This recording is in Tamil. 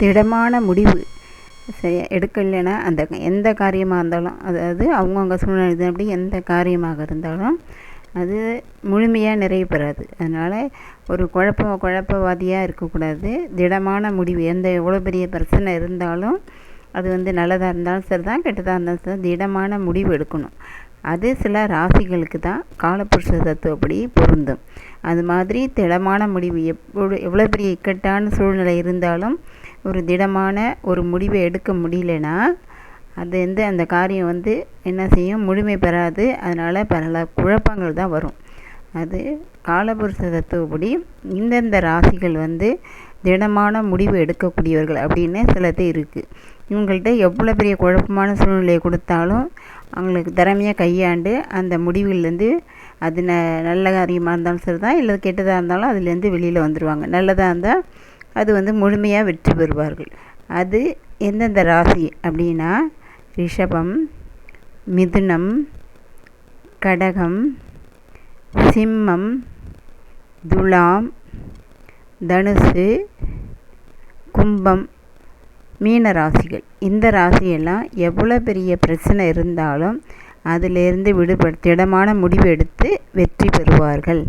திடமான முடிவு சரியா எடுக்கலைன்னா அந்த எந்த காரியமாக இருந்தாலும் அதாவது அவங்கவுங்க சூழ்நிலை அப்படி எந்த காரியமாக இருந்தாலும் அது முழுமையாக நிறைவு பெறாது. அதனால் ஒரு குழப்ப குழப்பவாதியாக இருக்கக்கூடாது. திடமான முடிவு எந்த எவ்வளோ பெரிய பிரச்சனை இருந்தாலும் அது வந்து நல்லதாக இருந்தாலும் சரி தான் கெட்டதாக இருந்தாலும் சரி திடமான முடிவு எடுக்கணும். அது சில ராசிகளுக்கு தான் காலப்புருஷ தத்துவப்படி பொருந்தும். அது மாதிரி திடமான முடிவு எப்போ எவ்வளோ பெரிய இக்கட்டான சூழ்நிலை இருந்தாலும் ஒரு திடமான ஒரு முடிவை எடுக்க முடியலனா அது வந்து அந்த காரியம் வந்து என்ன செய்யும்? முழுமை பெறாது. அதனால் பல குழப்பங்கள் தான் வரும். அது காலபுருஷ தத்துவப்படி இந்தந்த ராசிகள் வந்து திடமான முடிவு எடுக்கக்கூடியவர்கள் அப்படின்னு சிலது இருக்குது இவங்கள்ட்ட எவ்வளோ பெரிய குழப்பமான சூழ்நிலையை கொடுத்தாலும் அவங்களுக்கு திறமையாக கையாண்டு அந்த முடிவுலேருந்து அது ந நல்ல காரியமாக இருந்தாலும் சரி தான் இல்லை கெட்டதாக இருந்தாலும் அதுலேருந்து வெளியில் வந்துடுவாங்க நல்லதாக இருந்தால் அது வந்து முழுமையாக வெற்றி பெறுவார்கள். அது எந்தெந்த ராசி அப்படின்னா ரிஷபம் மிதுனம் கடகம் சிம்மம் துலாம் தனுசு கும்பம் மீன ராசிகள். இந்த ராசியெல்லாம் எவ்வளோ பெரிய பிரச்சனை இருந்தாலும் அதிலிருந்து விடுபட திடமான முடிவு எடுத்து வெற்றி பெறுவார்கள்.